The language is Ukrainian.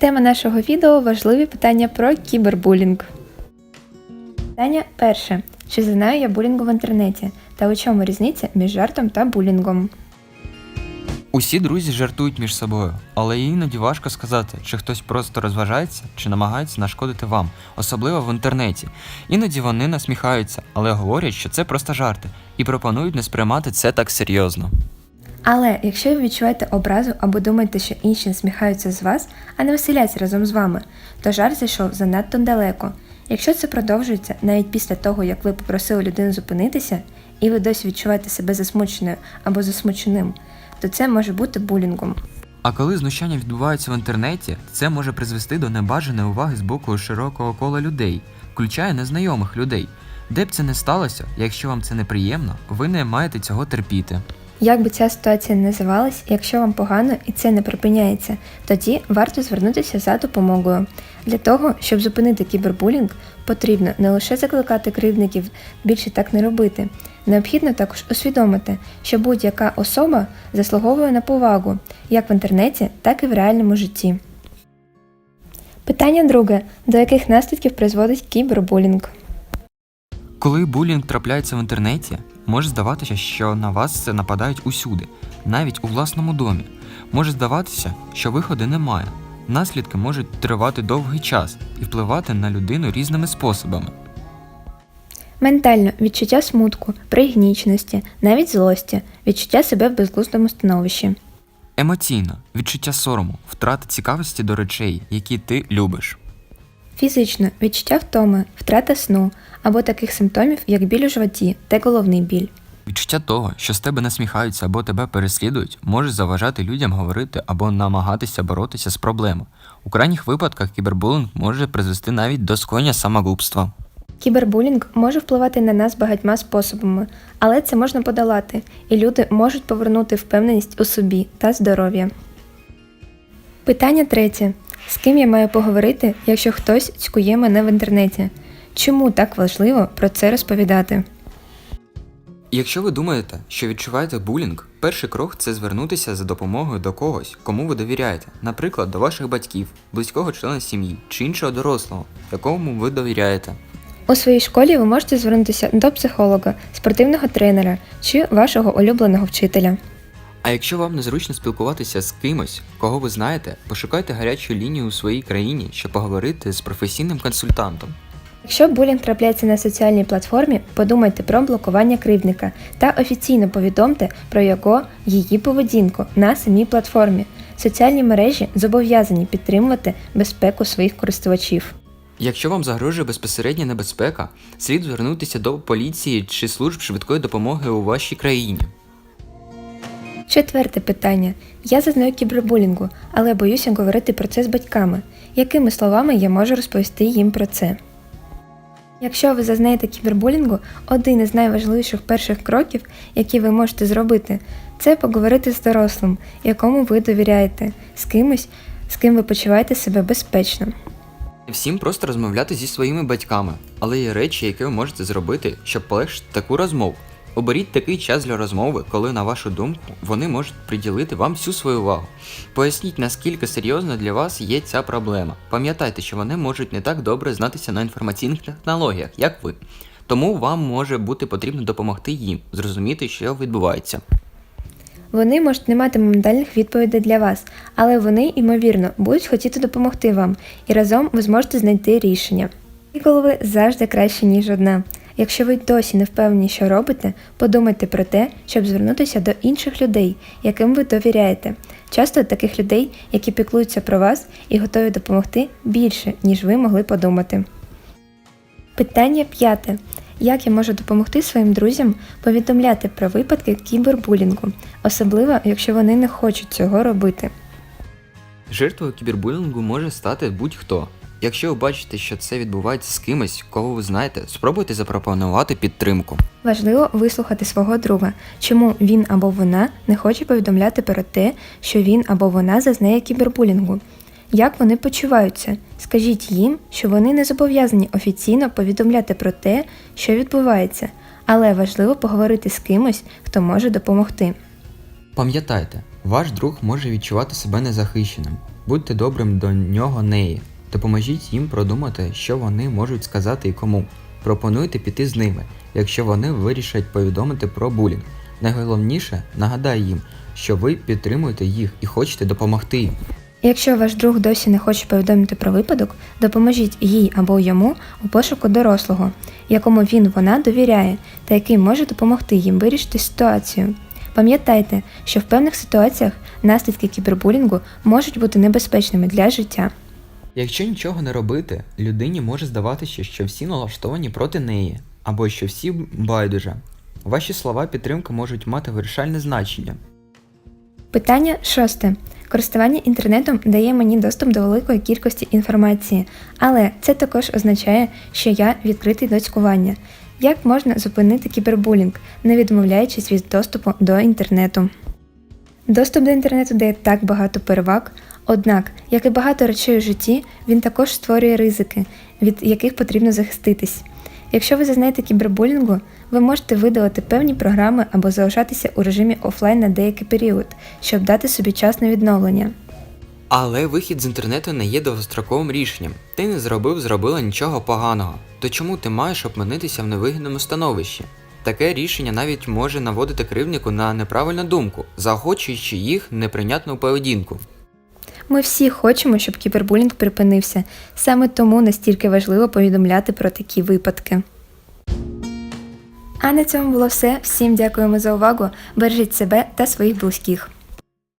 Тема нашого відео важливі питання про кібербулінг. Питання перше. Чи знаю я булінгу в інтернеті? Та у чому різниця між жартом та булінгом? Усі друзі жартують між собою, але іноді важко сказати, чи хтось просто розважається, чи намагається нашкодити вам, особливо в інтернеті. Іноді вони насміхаються, але говорять, що це просто жарти, і пропонують не сприймати це так серйозно. Але якщо ви відчуваєте образу або думаєте, що інші насміхаються з вас, а не веселяться разом з вами, то жарт зайшов занадто далеко. Якщо це продовжується навіть після того, як ви попросили людину зупинитися, і ви досі відчуваєте себе засмученою або засмученим, то це може бути булінгом. А коли знущання відбуваються в інтернеті, це може призвести до небажаної уваги з боку широкого кола людей, включає незнайомих людей. Де б це не сталося, якщо вам це неприємно, ви не маєте цього терпіти. Як би ця ситуація не називалась, якщо вам погано і це не припиняється, тоді варто звернутися за допомогою. Для того, щоб зупинити кібербулінг, потрібно не лише закликати кривдників більше так не робити. Необхідно також усвідомити, що будь-яка особа заслуговує на повагу як в інтернеті, так і в реальному житті. Питання друге: до яких наслідків призводить кібербулінг? Коли булінг трапляється в інтернеті, може здаватися, що на вас це нападають усюди, навіть у власному домі. Може здаватися, що виходу немає. Наслідки можуть тривати довгий час і впливати на людину різними способами. Ментально відчуття смутку, пригніченості, навіть злості, відчуття себе в безглуздому становищі. Емоційно відчуття сорому, втрата цікавості до речей, які ти любиш. Фізично відчуття втоми, втрата сну або таких симптомів, як біль у животі та головний біль. Відчуття того, що з тебе насміхаються або тебе переслідують, може заважати людям говорити або намагатися боротися з проблемою. У крайніх випадках кібербулінг може призвести навіть до скоєння самогубства. Кібербулінг може впливати на нас багатьма способами, але це можна подолати, і люди можуть повернути впевненість у собі та здоров'я. Питання третє. З ким я маю поговорити, якщо хтось цькує мене в інтернеті? Чому так важливо про це розповідати? Якщо ви думаєте, що відчуваєте булінг, перший крок це звернутися за допомогою до когось, кому ви довіряєте, наприклад, до ваших батьків, близького члена сім'ї чи іншого дорослого, якому ви довіряєте. У своїй школі ви можете звернутися до психолога, спортивного тренера чи вашого улюбленого вчителя. А якщо вам незручно спілкуватися з кимось, кого ви знаєте, пошукайте гарячу лінію у своїй країні, щоб поговорити з професійним консультантом. Якщо булінг трапляється на соціальній платформі, подумайте про блокування кривдника та офіційно повідомте про його її поведінку на самій платформі. Соціальні мережі зобов'язані підтримувати безпеку своїх користувачів. Якщо вам загрожує безпосередня небезпека, слід звернутися до поліції чи служб швидкої допомоги у вашій країні. Четверте питання. Я зазнаю кібербулінгу, але боюся говорити про це з батьками. Якими словами я можу розповісти їм про це? Якщо ви зазнаєте кібербулінгу, один із найважливіших перших кроків, які ви можете зробити, це поговорити з дорослим, якому ви довіряєте, з кимось, з ким ви почуваєте себе безпечно. Всім просто розмовляти зі своїми батьками, але є речі, які ви можете зробити, щоб полегшити таку розмову. Оберіть такий час для розмови, коли, на вашу думку, вони можуть приділити вам всю свою увагу. Поясніть, наскільки серйозно для вас є ця проблема. Пам'ятайте, що вони можуть не так добре знатися на інформаційних технологіях, як ви. Тому вам може бути потрібно допомогти їм зрозуміти, що відбувається. Вони можуть не мати моментальних відповідей для вас, але вони, ймовірно, будуть хотіти допомогти вам, і разом ви зможете знайти рішення. І голови завжди краще, ніж одна. Якщо ви досі не впевнені, що робите, подумайте про те, щоб звернутися до інших людей, яким ви довіряєте. Часто таких людей, які піклуються про вас і готові допомогти більше, ніж ви могли подумати. Питання п'яте. Як я можу допомогти своїм друзям повідомляти про випадки кібербулінгу, особливо якщо вони не хочуть цього робити? Жертвою кібербулінгу може стати будь-хто. Якщо ви бачите, що це відбувається з кимось, кого ви знаєте, спробуйте запропонувати підтримку. Важливо вислухати свого друга, чому він або вона не хоче повідомляти про те, що він або вона зазнає кібербулінгу. Як вони почуваються? Скажіть їм, що вони не зобов'язані офіційно повідомляти про те, що відбувається, але важливо поговорити з кимось, хто може допомогти. Пам'ятайте, ваш друг може відчувати себе незахищеним. Будьте добрим до нього неї. Допоможіть їм продумати, що вони можуть сказати і кому. Пропонуйте піти з ними, якщо вони вирішать повідомити про булінг. Найголовніше нагадай їм, що ви підтримуєте їх і хочете допомогти їм. Якщо ваш друг досі не хоче повідомити про випадок, допоможіть їй або йому у пошуку дорослого, якому він вона довіряє та який може допомогти їм вирішити ситуацію. Пам'ятайте, що в певних ситуаціях наслідки кібербулінгу можуть бути небезпечними для життя. Якщо нічого не робити, людині може здаватися, що всі налаштовані проти неї, або що всі байдуже. Ваші слова підтримки можуть мати вирішальне значення. Питання шосте. Користування інтернетом дає мені доступ до великої кількості інформації, але це також означає, що я відкритий до цькування. Як можна зупинити кібербулінг, не відмовляючись від доступу до інтернету? Доступ до інтернету дає так багато переваг, однак, як і багато речей у житті, він також створює ризики, від яких потрібно захиститись. Якщо ви зазнаєте кібербулінгу, ви можете видалити певні програми або залишатися у режимі офлайн на деякий період, щоб дати собі час на відновлення. Але вихід з інтернету не є довгостроковим рішенням. Ти не зробив, зробила нічого поганого. То чому ти маєш опинитися в невигідному становищі? Таке рішення навіть може наводити кривднику на неправильну думку, заохочуючи їх неприйнятну поведінку. Ми всі хочемо, щоб кібербулінг припинився. Саме тому настільки важливо повідомляти про такі випадки. А на цьому було все. Всім дякуємо за увагу. Бережіть себе та своїх близьких.